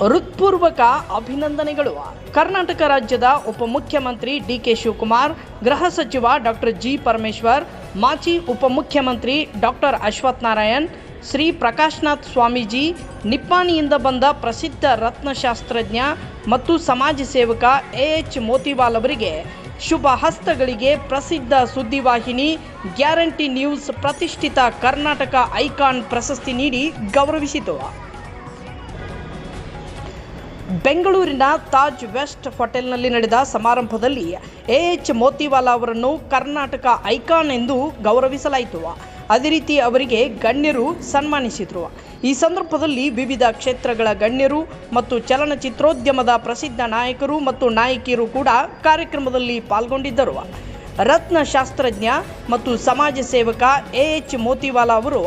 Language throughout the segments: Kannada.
ಹೃತ್ಪೂರ್ವಕ ಅಭಿನಂದನೆಗಳು. ಕರ್ನಾಟಕ ರಾಜ್ಯದ ಉಪಮುಖ್ಯಮಂತ್ರಿ ಡಿ ಕೆ ಶಿವಕುಮಾರ್, ಗೃಹ ಸಚಿವ ಡಾಕ್ಟರ್ ಜಿ ಪರಮೇಶ್ವರ್, ಮಾಜಿ ಉಪಮುಖ್ಯಮಂತ್ರಿ ಡಾಕ್ಟರ್ ಅಶ್ವಥ್ ನಾರಾಯಣ್, ಶ್ರೀ ಪ್ರಕಾಶ್ನಾಥ್ ಸ್ವಾಮೀಜಿ, ನಿಪ್ಪಾಣಿಯಿಂದ ಬಂದ ಪ್ರಸಿದ್ಧ ರತ್ನಶಾಸ್ತ್ರಜ್ಞ ಮತ್ತು ಸಮಾಜ ಸೇವಕ ಎ ಎಚ್ ಮೋತಿವಾಲ್ ಅವರಿಗೆ ಶುಭ ಹಸ್ತಗಳಿಗೆ ಪ್ರಸಿದ್ಧ ಸುದ್ದಿವಾಹಿನಿ ಗ್ಯಾರಂಟಿ ನ್ಯೂಸ್ ಪ್ರತಿಷ್ಠಿತ ಕರ್ನಾಟಕ ಐಕಾನ್ ಪ್ರಶಸ್ತಿ ನೀಡಿ ಗೌರವಿಸಿತು. ಬೆಂಗಳೂರಿನ ತಾಜ್ ವೆಸ್ಟ್ ಹೋಟೆಲ್ನಲ್ಲಿ ನಡೆದ ಸಮಾರಂಭದಲ್ಲಿ ಎ ಎಚ್ ಮೋತಿವಾಲಾ ಅವರನ್ನು ಕರ್ನಾಟಕ ಐಕಾನ್ ಎಂದು ಗೌರವಿಸಲಾಯಿತು. ಅದೇ ರೀತಿ ಅವರಿಗೆ ಗಣ್ಯರು ಸನ್ಮಾನಿಸಿದರು. ಈ ಸಂದರ್ಭದಲ್ಲಿ ವಿವಿಧ ಕ್ಷೇತ್ರಗಳ ಗಣ್ಯರು ಮತ್ತು ಚಲನಚಿತ್ರೋದ್ಯಮದ ಪ್ರಸಿದ್ಧ ನಾಯಕರು ಮತ್ತು ನಾಯಕಿಯರು ಕೂಡ ಕಾರ್ಯಕ್ರಮದಲ್ಲಿ ಪಾಲ್ಗೊಂಡಿದ್ದರು. ರತ್ನಶಾಸ್ತ್ರಜ್ಞ ಮತ್ತು ಸಮಾಜ ಸೇವಕ ಎ ಎಚ್ ಮೋತಿವಾಲಾ ಅವರು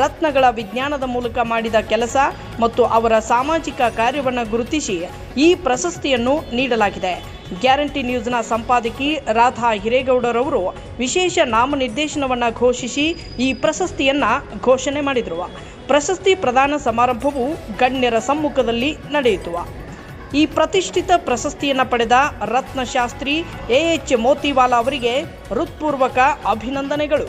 ರತ್ನಗಳ ವಿಜ್ಞಾನದ ಮೂಲಕ ಮಾಡಿದ ಕೆಲಸ ಮತ್ತು ಅವರ ಸಾಮಾಜಿಕ ಕಾರ್ಯವನ್ನು ಗುರುತಿಸಿ ಈ ಪ್ರಶಸ್ತಿಯನ್ನು ನೀಡಲಾಗಿದೆ. ಗ್ಯಾರಂಟಿ ನ್ಯೂಸ್ನ ಸಂಪಾದಕಿ ರಾಧಾ ಹಿರೇಗೌಡರವರು ವಿಶೇಷ ನಾಮನಿರ್ದೇಶನವನ್ನು ಘೋಷಿಸಿ ಈ ಪ್ರಶಸ್ತಿಯನ್ನು ಘೋಷಣೆ ಮಾಡಿದರು. ಪ್ರಶಸ್ತಿ ಪ್ರದಾನ ಸಮಾರಂಭವು ಗಣ್ಯರ ಸಮ್ಮುಖದಲ್ಲಿ ನಡೆಯಿತು. ಈ ಪ್ರತಿಷ್ಠಿತ ಪ್ರಶಸ್ತಿಯನ್ನು ಪಡೆದ ರತ್ನಶಾಸ್ತ್ರಿ ಎ ಎಚ್ ಮೋತಿವಾಲಾ ಅವರಿಗೆ ಹೃತ್ಪೂರ್ವಕ ಅಭಿನಂದನೆಗಳು.